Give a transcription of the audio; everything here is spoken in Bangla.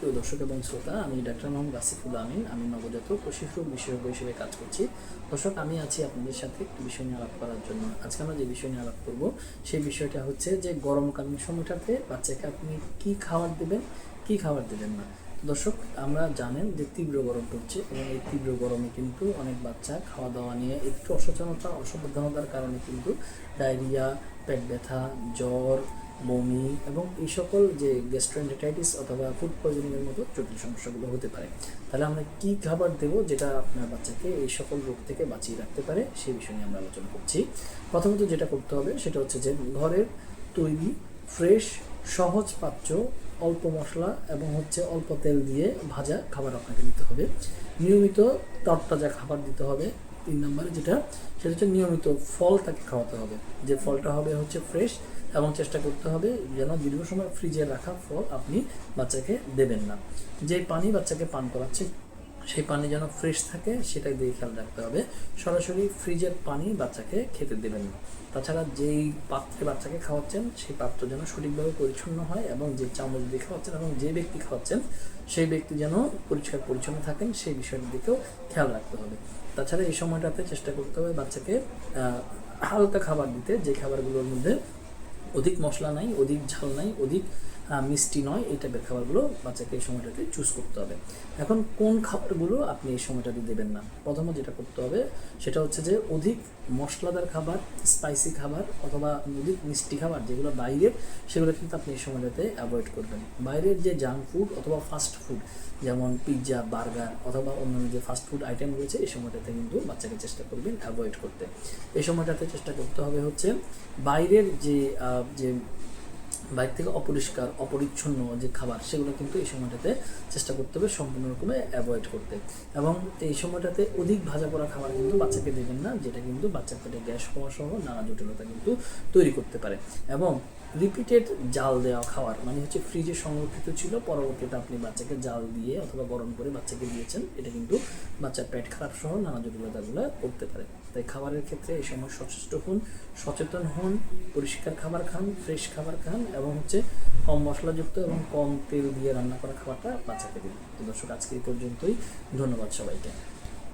প্রিয় দর্শক এবং শ্রোতা, আমি ডাক্তার মোহাম্মদ আসিফুল আমিন, আমি নবজাতক ও শিশু বিশেষজ্ঞ হিসেবে কাজ করছি। দর্শক, আমি আছি আপনাদের সাথে একটি বিষয় নিয়ে আলাপ করার জন্য। আজকে আমরা যে বিষয় নিয়ে আলাপ করব, সেই বিষয়টা হচ্ছে যে গরমকালীন সময়টাতে বাচ্চাকে আপনি কি খাবার দেবেন, কি খাবার দেবেন না? দর্শক, আমরা জানেন যে তীব্র গরম পড়ছে এবং এই তীব্র গরমে কিন্তু অনেক বাচ্চা খাওয়া দাওয়া নিয়ে একটু অসচেতনতা, অসাবধানতার কারণে কিন্তু ডায়রিয়া, পেট ব্যথা, জ্বর বমি এবং এই সকল যে গ্যাস্ট্রোএন্টারাইটিস অথবা ফুড পয়জনিংয়ের মতো জটিল সমস্যাগুলো হতে পারে। তাহলে আমরা কি খাবার দেবো যেটা আপনার বাচ্চাকে এই সকল রোগ থেকে বাঁচিয়ে রাখতে পারে সেই বিষয় নিয়ে আমরা আলোচনা করছি। প্রথমত যেটা করতে হবে সেটা হচ্ছে যে ঘরের তৈরি, ফ্রেশ, সহজ পাচ্য অল্প মশলা এবং হচ্ছে অল্প তেল দিয়ে ভাজা খাবার আপনাকে দিতে হবে। নিয়মিত তরতাজা খাবার দিতে হবে তিন নম্বরে যেটা, সেটা হচ্ছে নিয়মিত ফল তাকে খাওয়াতে হবে। যে ফলটা হবে হচ্ছে ফ্রেশ এবং চেষ্টা করতে হবে যেন দীর্ঘ সময় ফ্রিজে রাখা ফল আপনি বাচ্চাকে দেবেন না। যে পানি বাচ্চাকে পান করাচ্ছে সেই পানি যেন ফ্রেশ থাকে, সেটাই দিয়ে খেয়াল রাখতে হবে। সরাসরি ফ্রিজের পানি বাচ্চাকে খেতে দেবেন না। তাছাড়া যেই পাত্রে বাচ্চাকে খাওয়াচ্ছেন, সেই পাত্র যেন সঠিকভাবে পরিচ্ছন্ন হয় এবং যে চামচ দিয়ে খাওয়াচ্ছেন এবং যে ব্যক্তি খাওয়াচ্ছেন, সেই ব্যক্তি যেন পরিষ্কার পরিচ্ছন্ন থাকেন, সেই বিষয়ের দিকেও খেয়াল রাখতে হবে। তাছাড়া এই সময়টাতে চেষ্টা করতে হবে বাচ্চাকে হালকা খাবার দিতে। যে খাবারগুলোর মধ্যে অধিক মশলা নাই, অধিক ঝাল নাই, অধিক মিষ্টি নয় এই টাইপের খাবারগুলো বাচ্চাকে এই সময়টাতে চুজ করতে হবে। এখন কোন খাবারগুলো আপনি এই সময়টাতে দেবেন না? প্রথমত যেটা করতে হবে, সেটা হচ্ছে যে অধিক মশলাদার খাবার স্পাইসি খাবার অথবা অধিক মিষ্টি খাবার যেগুলো বাইরের, সেগুলো কিন্তু আপনি এই সময়টাতে অ্যাভয়েড করবেন। বাইরের যে জাঙ্ক ফুড অথবা ফাস্ট ফুড যেমন পিৎজা বার্গার অথবা অন্যান্য যে ফাস্ট ফুড আইটেম রয়েছে, এই সময়টাতে কিন্তু বাচ্চাকে চেষ্টা করবেন অ্যাভয়েড করতে। এই সময়টাতে চেষ্টা করতে হবে হচ্ছে বাইরের যে যে বাইরে থেকে অপরিষ্কার, অপরিচ্ছন্ন যে খাবার, সেগুলো কিন্তু এই সময়টাতে চেষ্টা করতে হবে সম্পূর্ণরূপে অ্যাভয়েড করতে। এবং এই সময়টাতে অধিক ভাজা পড়া খাবার কিন্তু বাচ্চাকে দেবেন না, যেটা কিন্তু বাচ্চার পেটে গ্যাস হওয়া সহ নানা জটিলতা কিন্তু তৈরি করতে পারে। এবং রিপিটেড জাল দেওয়া খাওয়ার মানে হচ্ছে ফ্রিজে সংরক্ষিত ছিল, পরবর্তীতে আপনি বাচ্চাকে জাল দিয়ে অথবা গরম করে বাচ্চাকে দিয়েছেন, এটা কিন্তু বাচ্চার পেট খারাপ সহ নানা জটিলতাগুলো করতে পারে। তাই খাবারের ক্ষেত্রে এই সময় সচেষ্ট হন, সচেতন হন, পরিষ্কার খাবার খান ফ্রেশ খাবার খান এবং হচ্ছে কম মশলাযুক্ত এবং কম তেল দিয়ে রান্না করা খাবারটা বাচ্চাকে দিন। তো দর্শক, আজকে এই পর্যন্তই। ধন্যবাদ সবাইকে।